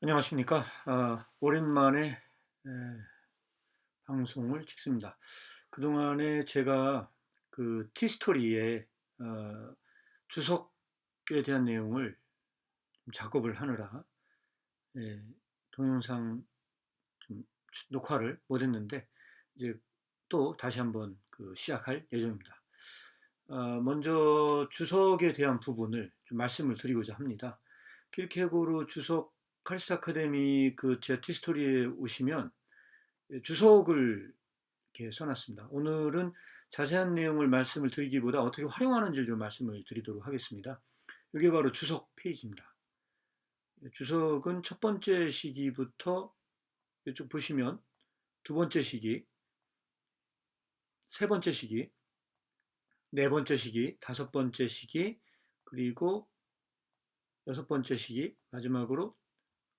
안녕하십니까. 아, 오랜만에 에, 방송을 찍습니다. 그동안에 제가 그 티스토리에 어, 주석에 대한 내용을 좀 작업을 하느라 예, 동영상 좀 녹화를 못했는데 이제 또 다시 한번 그 시작할 예정입니다. 아, 먼저 주석에 대한 부분을 좀 말씀을 드리고자 합니다. 킬케고르 주석 카리스트 아카데미 그 제 티스토리에 오시면 주석을 이렇게 써놨습니다. 오늘은 자세한 내용을 말씀을 드리기보다 어떻게 활용하는지를 좀 말씀을 드리도록 하겠습니다. 이게 바로 주석 페이지입니다. 주석은 첫 번째 시기부터 이쪽 보시면 두 번째 시기, 세 번째 시기, 네 번째 시기, 다섯 번째 시기, 그리고 여섯 번째 시기, 마지막으로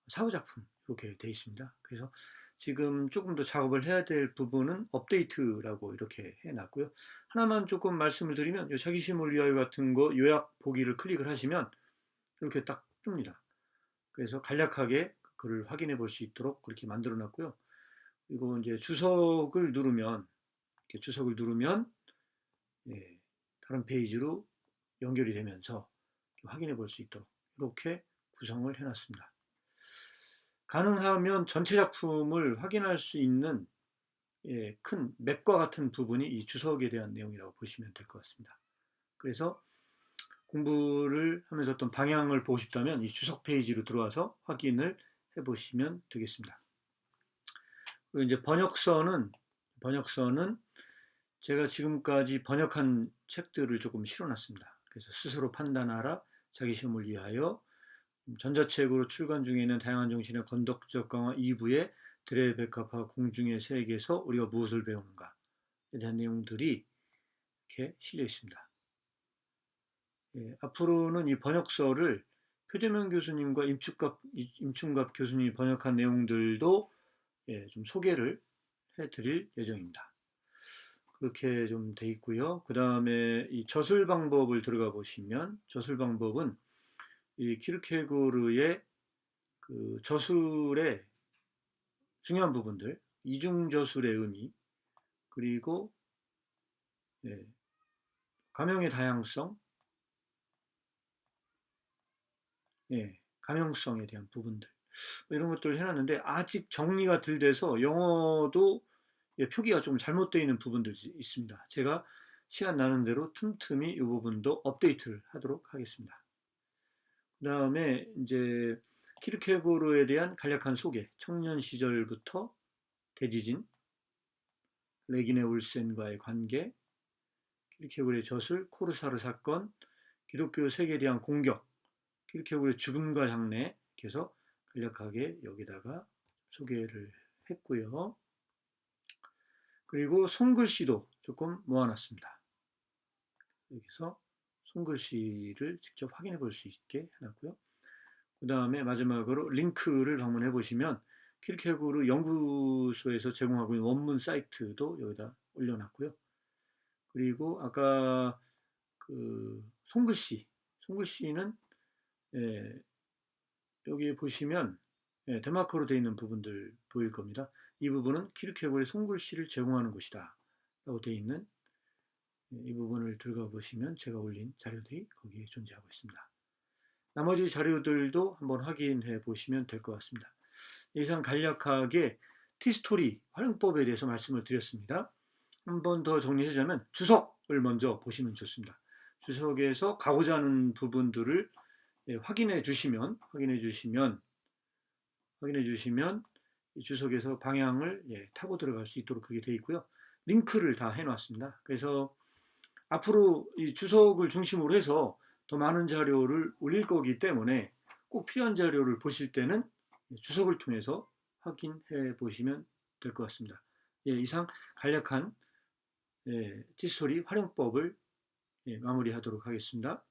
사후작품 이렇게 되어 있습니다. 그래서 지금 조금 더 작업을 해야 될 부분은 업데이트라고 이렇게 해놨고요. 하나만 조금 말씀을 드리면 자기심을 위하여 같은 거 요약 보기를 클릭을 하시면 이렇게 딱 뜹니다. 그래서 간략하게 그를 확인해 볼 수 있도록 그렇게 만들어 놨고요. 그리고 이제 주석을 누르면 주석을 누르면 예, 다른 페이지로 연결이 되면서 확인해 볼 수 있도록 이렇게 구성을 해놨습니다. 가능하면 전체 작품을 확인할 수 있는 예, 큰 맵과 같은 부분이 이 주석에 대한 내용이라고 보시면 될 것 같습니다. 그래서 공부를 하면서 어떤 방향을 보고 싶다면 이 주석 페이지로 들어와서 확인을 해 보시면 되겠습니다. 그리고 이제 번역서는 번역서는 제가 지금까지 번역한 책들을 조금 실어놨습니다. 그래서 스스로 판단하라, 자기 시험을 위하여, 전자책으로 출간 중에 있는 다양한 정신의 건덕적 강화 2부의 드레베카파 공중의 세계에서 우리가 무엇을 배우는가에 대한 내용들이 이렇게 실려 있습니다. 예, 앞으로는 이 번역서를 표재명 교수님과 임충갑, 임충갑 교수님이 번역한 내용들도 예, 좀 소개를 해드릴 예정입니다. 그렇게 좀 돼 있고요. 그 다음에 이 저술 방법을 들어가 보시면 저술 방법은 이 키르케고르의 그 저술의 중요한 부분들, 이중 저술의 의미, 그리고 예, 가명의 다양성, 예, 가명성에 대한 부분들 뭐 이런 것들을 해놨는데 아직 정리가 덜 돼서 영어도 예, 표기가 좀 잘못되어 있는 부분들이 있습니다. 제가 시간 나는 대로 틈틈이 이 부분도 업데이트를 하도록 하겠습니다. 그 다음에 이제 키르케고르에 대한 간략한 소개, 청년 시절부터 대지진, 레기네 울센과의 관계, 키르케고르의 저술, 코르사르 사건, 기독교 세계에 대한 공격, 키르케고르의 죽음과 이렇게 해서 간략하게 여기다가 소개를 했고요. 그리고 손글씨도 조금 모아놨습니다. 여기서 손글씨를 직접 확인해 볼 수 있게 해놨고요. 그 다음에 마지막으로 링크를 방문해 보시면 키르케고르 연구소에서 제공하고 있는 원문 사이트도 여기다 올려놨고요. 그리고 아까 그 손글씨, 손글씨는 예, 여기 보시면 예, 데마크로 되어 있는 부분들 보일 겁니다. 이 부분은 키르케고르의 손글씨를 제공하는 곳이다 라고 되어 있는 이 부분을 들어가 보시면 제가 올린 자료들이 거기에 존재하고 있습니다. 나머지 자료들도 한번 확인해 보시면 될 것 같습니다. 이상 간략하게 티스토리 활용법에 대해서 말씀을 드렸습니다. 한번 더 정리하자면 주석을 먼저 보시면 좋습니다. 주석에서 가고자 하는 부분들을 예, 확인해 주시면 확인해 주시면 확인해 주시면 주석에서 방향을 예, 타고 들어갈 수 있도록 그게 되어 있고요. 링크를 다 해놨습니다. 그래서 앞으로 이 주석을 중심으로 해서 더 많은 자료를 올릴 거기 때문에 꼭 필요한 자료를 보실 때는 주석을 통해서 확인해 보시면 될 것 같습니다. 예, 이상 간략한 예, 티스토리 활용법을 예, 마무리하도록 하겠습니다.